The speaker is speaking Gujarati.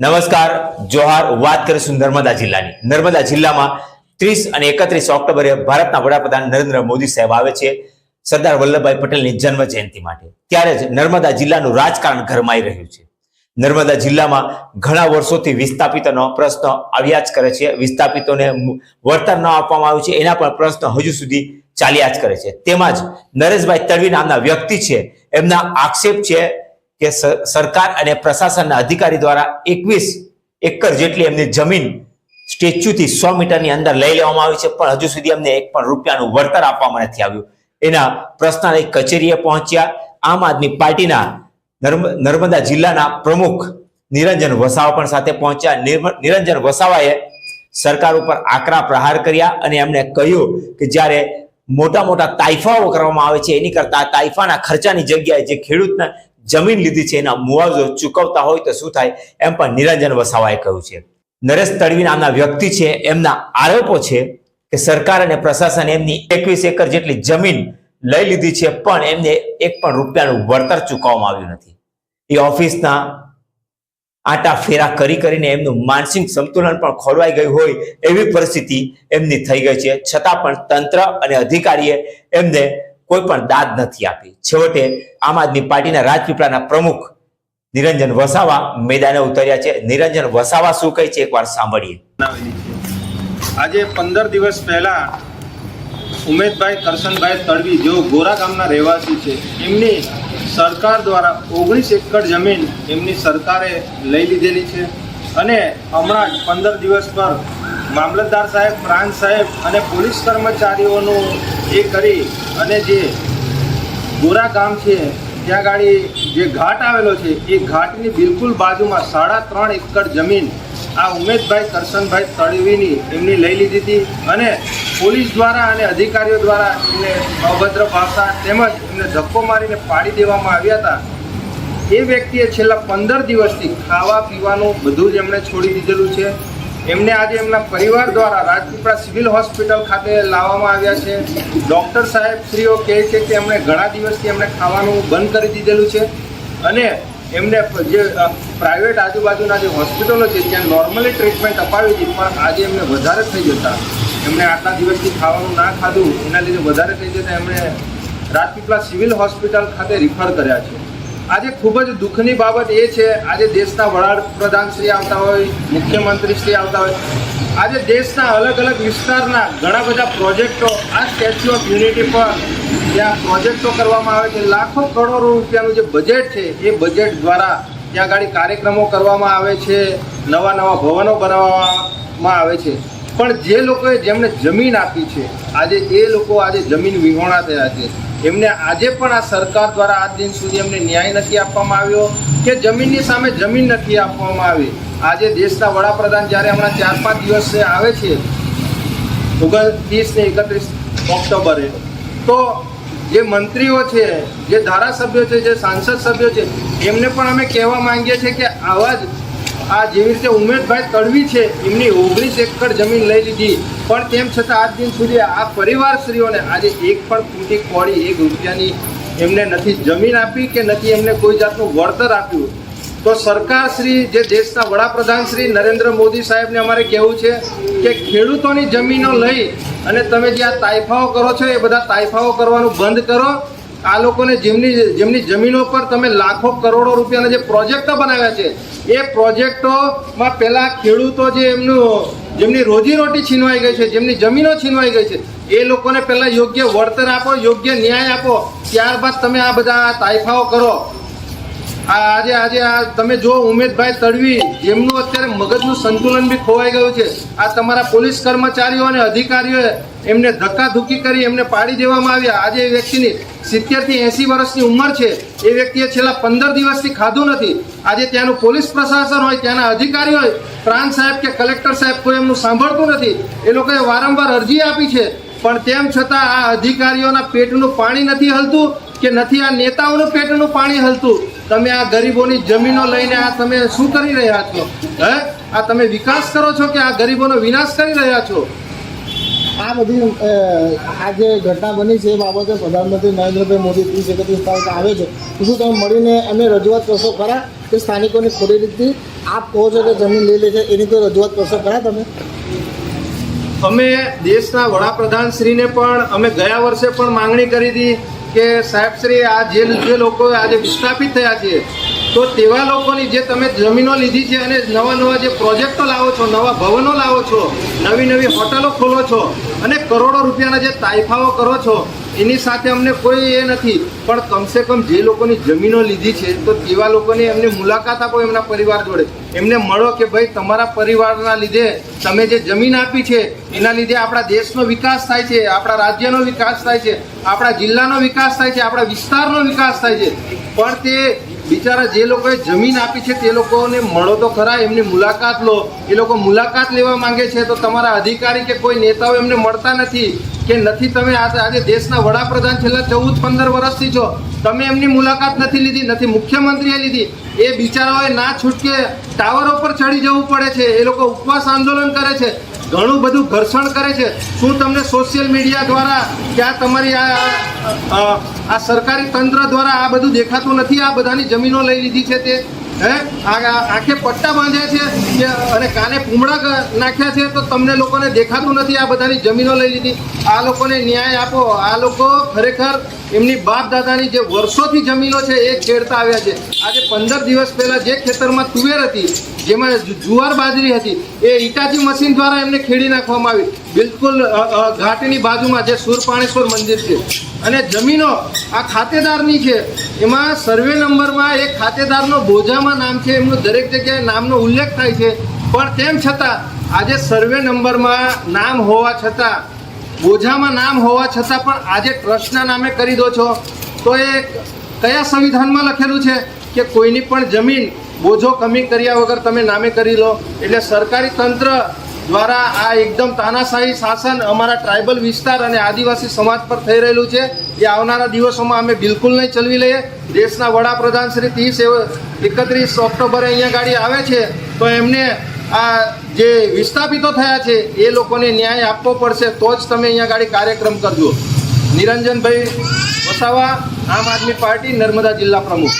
નમસ્કાર, જોહાર, વાત કરીશું નર્મદા જિલ્લાની. નર્મદા જિલ્લામાં ત્રીસ અને એકત્રીસ ઓક્ટોબરે ભારતના વડાપ્રધાન નરેન્દ્ર મોદી સાહેબ આવે છે. સરદાર વલ્લભભાઈ પટેલની જન્મ જયંતિ માટે. ત્યારે જ નર્મદા જિલ્લાનું રાજકારણ ગરમાઈ રહ્યું છે. નર્મદા જિલ્લામાં ઘણા વર્ષોથી વિસ્થાપિતોનો પ્રશ્ન આવ્યા જ કરે છે. વિસ્થાપિતોને વળતર ન આપવામાં આવ્યું છે. એના પણ પ્રશ્ન હજુ સુધી ચાલ્યા જ કરે છે. તેમાં જ નરેશભાઈ તડવી નામના વ્યક્તિ છે. એમના આક્ષેપ છે કે સરકાર અને પ્રશાસનના અધિકારી દ્વારા એકવીસ એકર જેટલી એમની જમીન સ્ટેચ્યુથી સો મીટરની અંદર લઈ લેવામાં આવી છે, પણ હજુ સુધી અમને એક પણ રૂપિયાનું વળતર આપવામાં નથી આવ્યું. એના પ્રશ્ન લઈ કચેરીએ પહોંચ્યા. આમ આદમી પાર્ટીના નર્મ- નર્મદા જિલ્લાના પ્રમુખ નિરંજન વસાવા પણ સાથે પહોંચ્યા. નિરંજન વસાવાએ સરકાર ઉપર આકરા પ્રહાર કર્યા અને એમણે કહ્યું કે જ્યારે મોટા મોટા તાઇફાઓ કરવામાં આવે છે, એની કરતા તાઇફાના ખર્ચાની જગ્યાએ જે ખેડૂતને જમીન લીધી છે, એના મુઆવજો ચૂકવતા હોય તો શું થાય? એમ પણ નિરંજન વસાવાએ કહ્યું છે. નરેશ તડવી નામના વ્યક્તિ છે, એમના આરોપો છે કે સરકાર અને પ્રશાસન એમની એકવીસ એકર જેટલી જમીન લઈ લીધી છે, પણ એમને એક પણ રૂપિયાનું વળતર ચૂકવવામાં આવ્યું નથી. એ ઓફિસના આટા ફેરા કરી કરીને એમનું માનસિક સંતુલન પણ ખોરવાઈ ગયું હોય એવી પરિસ્થિતિ એમની થઈ ગઈ છે. છતાં પણ તંત્ર અને અધિકારીએ એમને કોઈ પણ દાદ નથી આપી. છેવટે આમ આદમી પાર્ટીના રાજપીપળાના પ્રમુખ નિરંજન વસાવા મેદાને ઉતર્યા છે. નિરંજન વસાવા શું કહે છે? એકવાર સાંભળીએ. આજે પંદર દિવસ પહેલા ઉમેદભાઈ કરશનભાઈ તડવી, જેઓ ગોરા ગામના રહેવાસી છે, એમની સરકાર દ્વારા ઓગણીસ એકર જમીન એમની સરકારે લઈ લીધેલી છે. અને હમણાં જ પંદર દિવસ પર મામલતદાર સાહેબ, પ્રાંત સાહેબ અને પોલીસ કર્મચારીઓનું એ કરી અને જે ગોરા ગામ છે, ત્યાં ગાડી જે ઘાટ આવેલો છે, એ ઘાટની બિલકુલ બાજુમાં સાડા ત્રણ એકર જમીન આ ઉમેશભાઈ કરશનભાઈ તળવીની એમની લઈ લીધી હતી અને પોલીસ દ્વારા અને અધિકારીઓ દ્વારા એમને અભદ્ર ભાષા તેમજ એમને ધક્કો મારીને પાડી દેવામાં આવ્યા હતા. એ વ્યક્તિએ છેલ્લા પંદર દિવસથી ખાવા પીવાનું બધું જ એમણે છોડી દીધેલું છે. એમને આજે એમના પરિવાર દ્વારા રાજપીપળા સિવિલ હોસ્પિટલ ખાતે લાવવામાં આવ્યા છે. ડૉક્ટર સાહેબ શ્રીઓ કહે છે કે એમણે ઘણા દિવસથી એમણે ખાવાનું બંધ કરી દીધેલું છે. અને એમને જે પ્રાઇવેટ આજુબાજુના જે હોસ્પિટલો છે, ત્યાં નોર્મલી ટ્રીટમેન્ટ અપાવી હતી, પણ આજે એમને વધારે થઈ જતા. એમણે આટલા દિવસથી ખાવાનું ના ખાધું, એના લીધે વધારે થઈ જતા એમણે રાજપીપળા સિવિલ હોસ્પિટલ ખાતે રિફર કર્યા છે. આજે ખૂબ જ દુઃખની બાબત એ છે, આજે દેશના વડાપ્રધાન શ્રી આવતા હોય, મુખ્યમંત્રી શ્રી આવતા હોય, આજે દેશના અલગ અલગ વિસ્તારના ઘણા બધા પ્રોજેક્ટો આ સ્ટેચ્યુ ઓફ યુનિટી પર ત્યાં પ્રોજેક્ટો કરવામાં આવે છે. લાખો કરોડો રૂપિયાનું જે બજેટ છે, એ બજેટ દ્વારા ત્યાં આગળ કાર્યક્રમો કરવામાં આવે છે, નવા નવા ભવનો બનાવવામાં આવે છે. પણ જે લોકોએ જેમણે જમીન આપી છે, આજે એ લોકો આજે જમીન વિહોણા થયા છે. એમને આજે પણ આ સરકાર દ્વારા આજ દિન સુધી એમને ન્યાય નથી આપવામાં આવ્યો કે જમીનની સામે જમીન નથી આપવામાં આવી. આજે દેશના વડાપ્રધાન જ્યારે હમણાં ચાર પાંચ દિવસે આવે છે ઓગણત્રીસ ને એકત્રીસ ઓક્ટોબરે, તો જે મંત્રીઓ છે, જે ધારાસભ્યો છે, જે સાંસદ સભ્યો છે, એમને પણ અમે કહેવા માંગીએ છીએ કે આવા જ આ જેવી રીતે ઉમેશભાઈ તડવી છે, એમની ઓગણીસ એકર જમીન લઈ લીધી. પણ તેમ છતાં આજ દિન સુધી આ પરિવારશ્રીઓને આજે એક પણ ફૂટી કોળી એક રૂપિયાની એમને નથી જમીન આપી કે નથી એમને કોઈ જાતનું વળતર આપ્યું. તો સરકાર શ્રી જે દેશના વડાપ્રધાન શ્રી નરેન્દ્ર મોદી સાહેબને અમારે કહેવું છે કે ખેડૂતોની જમીનો લઈ અને તમે જે આ તાઇફાઓ કરો છો, એ બધા તાઇફાઓ કરવાનું બંધ કરો. આ લોકોને જેમની જેમની જમીનો પર તમે લાખો કરોડો રૂપિયાના જે પ્રોજેક્ટો બનાવ્યા છે, એ પ્રોજેક્ટોમાં પહેલાં ખેડૂતો જે એમનું, જેમની રોજીરોટી છીનવાઈ ગઈ છે, જેમની જમીનો છીનવાઈ ગઈ છે, એ લોકોને પહેલાં યોગ્ય વળતર આપો, યોગ્ય ન્યાય આપો, ત્યારબાદ તમે આ બધા તાઇફાઓ કરો. આજે આજે આ તમે જો ઉમેશભાઈ તડવી જેમનું અત્યારે મગજનું સંતુલન બી ખોવાઈ ગયું છે. આ તમારા પોલીસ કર્મચારીઓ અને અધિકારીઓએ એમને ધક્કાધુક્કી કરી, એમને પાડી દેવામાં આવ્યા. આજે એ વ્યક્તિની સિત્તેરથી એંસી વર્ષની ઉંમર છે. એ વ્યક્તિએ છેલ્લા પંદર દિવસથી ખાધું નથી. આજે ત્યાંનું પોલીસ પ્રશાસન હોય, ત્યાંના અધિકારી હોય, પ્રાંત સાહેબ કે કલેક્ટર સાહેબ કોઈ એમનું સાંભળતું નથી. એ લોકોએ વારંવાર અરજી આપી છે. પણ તેમ છતાં આ અધિકારીઓના પેટનું પાણી નથી હલતું કે નથી આ નેતાઓનું પેટનું પાણી હલતું? તમે આ ગરીબોની જમીનો લઈને આ તમે શું કરી રહ્યા છો? હે? આ તમે વિકાસ કરો છો કે આ ગરીબોનો વિનાશ કરી રહ્યા છો? આ બધી આ જે ઘટના બની છે એ બાબતે પ્રધાનમંત્રી નરેન્દ્રભાઈ મોદી ત્રીસ એકત્રીસ તારીખે આવે છે. તો શું તમે મળીને એમને રજૂઆત કરશો ખરા? કે સ્થાનિકોની ખોટી રીતથી આપ કહો છો કે જમીન લઈ લે છે એની તો રજૂઆત કરશો ખરા તમે? અમે દેશના વડાપ્રધાન શ્રીને પણ અમે ગયા વર્ષે પણ માંગણી કરી હતી કે સાહેબ શ્રી, આ જે જે લોકો આજે વિસ્થાપિત થયા છે, તો તેવા લોકોની જે તમે જમીનો લીધી છે અને નવા નવા જે પ્રોજેક્ટો લાવો છો, નવા ભવનો લાવો છો, નવી નવી હોટલો ખોલો છો અને કરોડો રૂપિયાના જે તાઇફાઓ કરો છો એની સાથે અમને કોઈ એ નથી. પણ કમસે કમ જે લોકોની જમીનો લીધી છે, તો તેવા લોકોની એમને મુલાકાત આપો એમના પરિવાર જોડે. એમને મળો કે ભાઈ, તમારા પરિવારના લીધે તમે જે જમીન આપી છે, એના લીધે આપણા દેશનો વિકાસ થાય છે, આપણા રાજ્યનો વિકાસ થાય છે, આપણા જિલ્લાનો વિકાસ થાય છે, આપણા વિસ્તારનો વિકાસ થાય છે. પણ તે બિચારા જે લોકોએ જમીન આપી છે, તે લોકોને મળો તો ખરા, એમની મુલાકાત લો. એ લોકો મુલાકાત લેવા માંગે છે, તો તમારા અધિકારી કે કોઈ નેતાઓ એમને મળતા નથી. કે નથી તમે આજે દેશના વડાપ્રધાન છેલ્લા ચૌદ, પંદર વર્ષથી છો. તમે એમની મુલાકાત નથી લીધી, નથી મુખ્યમંત્રીએ લીધી. એ બિચારાઓએ ના છૂટકે ટાવરો પર ચડી જવું પડે છે. એ લોકો ઉપવાસ આંદોલન કરે છે. ઘણું બધું ઘર્ષણ કરે છે. શું તમને સોશિયલ મીડિયા દ્વારા કે આ તમારી આ આ સરકારી તંત્ર દ્વારા આ બધું દેખાતું નથી? આ બધાની જમીનો લઈ લીધી છે તે? હે? આ આ પટ્ટા બાંધ્યા છે અને કાને પૂમડા નાખ્યા છે તો તમને લોકોને દેખાતું નથી આ બધાની જમીનો લઈ લીધી. આ લોકોને ન્યાય આપો. આ લોકો ખરેખર એમની બાપ દાદાની જે વર્ષોથી જમીનો છે એ ખેડતા આવ્યા છે. આજે પંદર દિવસ પહેલા જે ખેતરમાં તુવેર હતી, જેમાં જુવાર બાજરી હતી, એ ઈટાચી મશીન દ્વારા એમને ખેડી નાખવામાં આવી. બિલકુલ ઘાટની બાજુમાં જે સુરપાણેશ્વર મંદિર છે. અને જમીનો, આ ખાતેદારની છે, એમાં સર્વે નંબરમાં એ ખાતેદારનો બોજામાં નામ છે, એમનું દરેક જગ્યાએ નામનો ઉલ્લેખ થાય છે. પણ તેમ છતાં, આજે સર્વે નંબરમાં નામ હોવા છતાં, બોજામાં નામ હોવા છતાં પણ આજે ટ્રસ્ટના નામે કરી દો છો. તો એ કયા સંવિધાનમાં લખેલું છે કે કોઈની પણ જમીન બોજો કમી કર્યા વગર તમે નામે કરી લો? એટલે સરકારી તંત્ર દ્વારા આ એકદમ તાનાશાહી શાસન અમારા ટ્રાઇબલ વિસ્તાર અને આદિવાસી સમાજ પર થઈ રહેલું છે. એ આવનારા દિવસોમાં અમે બિલકુલ નહીં ચલવી લઈએ. દેશના વડાપ્રધાન શ્રી ત્રીસ એકત્રીસ ઓક્ટોબરે અહીંયા ગાડી આવે છે, તો એમને આ જે વિસ્થાપિતો થયા છે, એ લોકોને ન્યાય આપવો પડશે, તો જ તમે અહીંયા ગાડી કાર્યક્રમ કરજો. નિરંજનભાઈ વસાવા, આમ આદમી પાર્ટી, નર્મદા જિલ્લા પ્રમુખ.